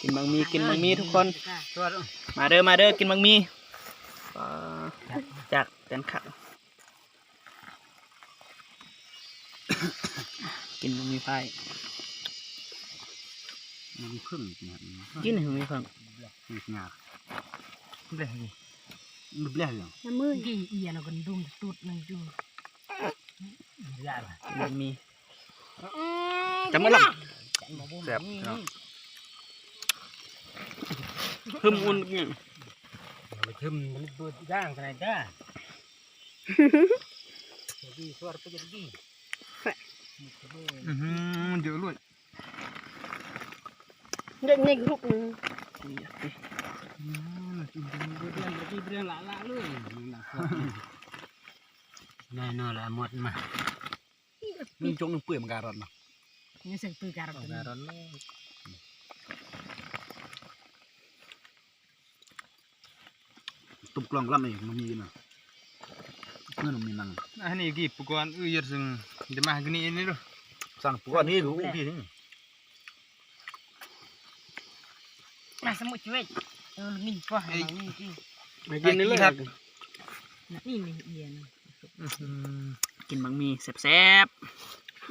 กินบางมีกินบางมีทุกคนตัวดูมาเด้อมาเด้อกินบางมีอ่าจากแตนขาวกินบางมีไฟมันขึ้นเนี่ยกินให้มีฟังมีงาเบลยมันเปรี้ยวอย่างน้ำมือกี่เอียนกันดุมตุดนึงจูยากกินบางมีจำมา ละแซ่บเนาะเพิ่มอุ่นเนี่ยไปทึมมันเปิดย่างกันไหนจ้าดีสวัสดีดีอือหือมันเยอะเลยเด็กเด็กทุกนึงเรียนดีเรียนละละเลยแน่นอนละหมดมามึงจงนึงเปื่อยมันการันนะ นี่สึกตือการันการันตุ่มกล่องลำเองมันมีนะเงินมันมีนังอันนี้กี่ปุกวนอือยัดซึ่งเดี๋ยวมากินนี่นี่ดูสั่งปุ๊กนี่กูพี่นี่มาสมุทรช่วยเออนี่ก็ให้นี่ที่ไม่กินนี่เลยนี่นี่เอียนกินบางมีแซ่บห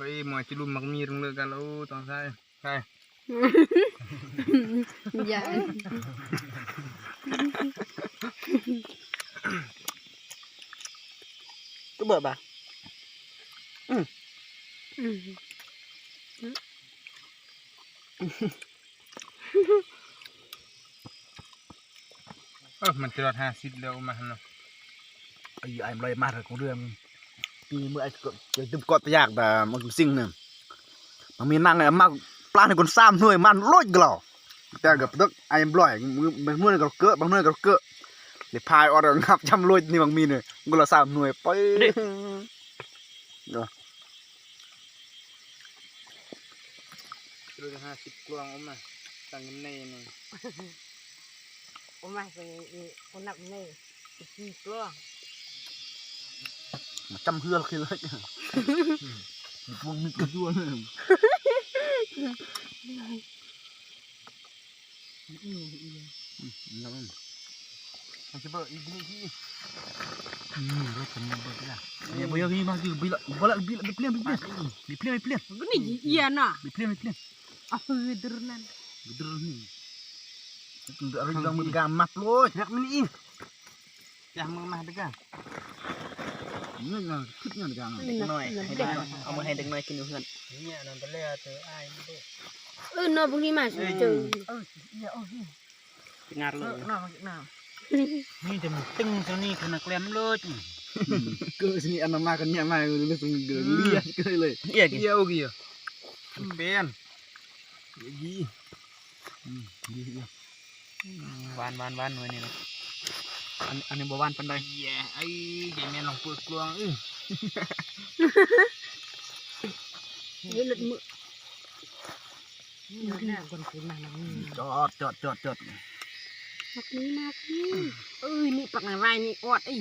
เบื่อเบื่อเบื่อกันอยากใช้มาจนลักจันเบิดฮะแต่ก่อนเปื่อยเสมอกี้ไว้หมอจิลุมมักมีตรงเลือกันแล้วตอนใช่ใช่อย่าก็เบิดป่ะอืมเออมันจะรอดห้าสิบแล้วมาเนาะไอ้ไอ้ลอยมาเถอะของเรื่อง ปีเมื่อไอ้ก็จะตึมกอดยากแต่มันสิ่งหนึ่งมันมีนั่งไอ้มากปลาในคนซ้ำหน่วยมันลอยกล่อแต่กับตึกไอ้ลอยมือมือก็เกอะบางมือก็เกอะเลยพายออเดอร์งับจำลอยนี่บางมีเนี่ยกูละซ้ำหน่วยไปรอดห้าสิบกลวงออกมาตั้งเงินในนี่โอ้มาเป็นคนนับนี่กี่กล้อง จำเฮือคือเลยพวกมีกระด้วนนี่เอียนมันจะเบิดอีกนี่ที่รถเป็นเบอร์ที่ละเนี่ยเบอร์ที่มาคือบิลบิลบิลบิลเปลี่ยนบิลเปลี่ยนบิลเปลี่ยนบิลเปลี่ยนก็นี่เอียนอะบิลเปลี่ยนบิลเปลี่ยนอะเออดรนั่นบิลนี่อะไร yang mereka map loh อยากมันอีกอยากมึงมาด้วยกัน เงินขึ้นเงินกลางเด็กน้อน้อยเอามาให้เด็กน้อยกินดูเพื่อนเนี่ยนั่นเป็นเลยเจอไอ้เด็เออนอพวกนี้มาเจอเออเดี๋ยงานเลยนี่จะมันตึงเท่านี่ขนาดแกลมเลยก็สินี่อันนั้นมากันเนี่ยมาเลยสงเดือดเลี้ยก็เลยเลี้ยกี่เลี้ยกี่เป็นยี่ยี่วานวานวานเลยนี่ อันอันนี้บ่หวานปันใดแย่ไอ้เจแม่ลองเปิดกลวงอื้อเดี๋ยวหลุดมือนี่แน่คนคืนมาแล้วนี่ jot jot jot jot มักนี้มากนี่เอ้ยนี่ปักอะไรนี่อดอี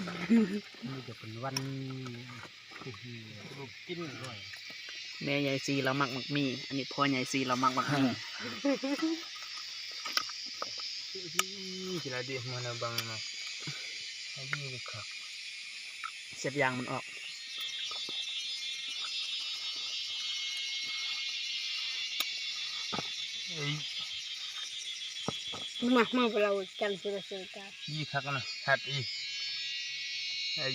ini dia penwan กินด้วย แม่ใหญ่ซีเรามักมักมี อันนี้พ่อใหญ่ซีเรามักมักมี Sila dia mana bang no. Abi ni kak. เสียบยางมันออก Eh, มามาเรากันสุดสุดกัน i kak na. Hat i. Ai,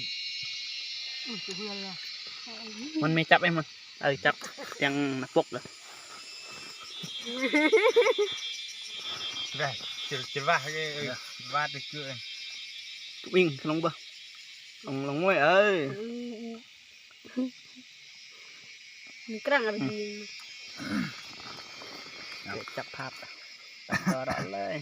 อือเพื่อนละมันไม่จับไอ้มัน เออจับยังนักปกเลย dah. Cil cil bah ke. Bah tu ke. วิ่งลงบ่ลงลงไว้เอ้ยมีกลางอะไรดีเดี๋ยวจับภาพตัดต่อรอเลย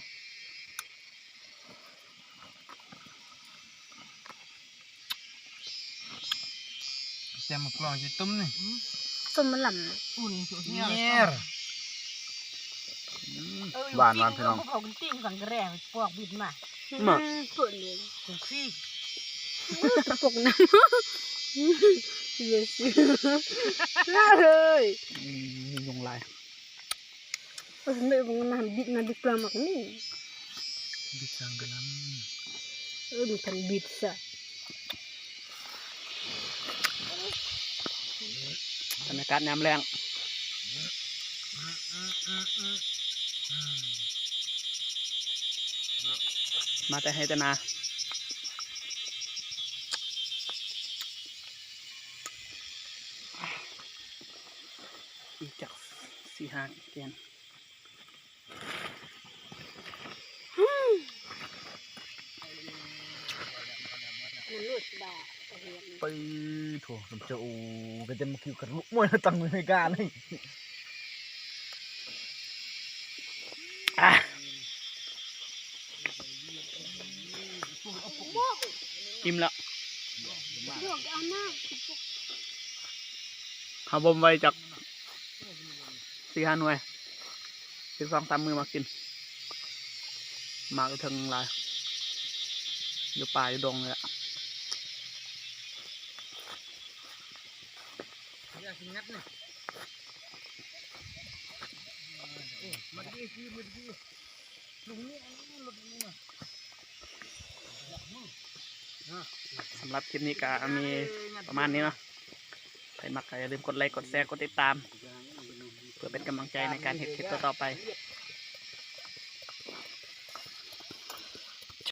แจมมากลองจะต้มนี่ ต้มมันหล่อุ่นสุดเนี่เนี่ยยหวานหวานพี่น้อง เขาบอกติ้งสังกระแร่ปอกบิดมาำมาเปิดเลยถูกซี่ตะปกน้ำเยสิน่าเลยอืมมียุงลายเออไม่บังน้ำบิดมาบิดปลาหมักนี่บิสังกะลัมเออมันพันบิดซะ บรรยากาศยามแรงมาแต่ให้แต่นาอีกจากสี่ห้าเกนมันลุดบ่า ตะเหียนไปโถผมจะอูก็จะมาคิวกันลุกมวยตั้งมือในการนี่อะอิ่มล้วพวกเอาหาบมไว้จากสี่ห้าหน่วยสิบสองสามมือมากิน มากถึงลายอยู่ป่าอยู่ดงเลยอะ อยากกินงัดนี่มันดีคือมันดีลุงนี่อันนี้รถนี่มาสำหรับคลิปนี้ก็มีประมาณนี้เนาะใครมักก็อย่าลืมกดไลค์ กดแชร์ กดติดตาม เพื่อเป็นกำลังใจในการเห็ดคลิปต่อๆไป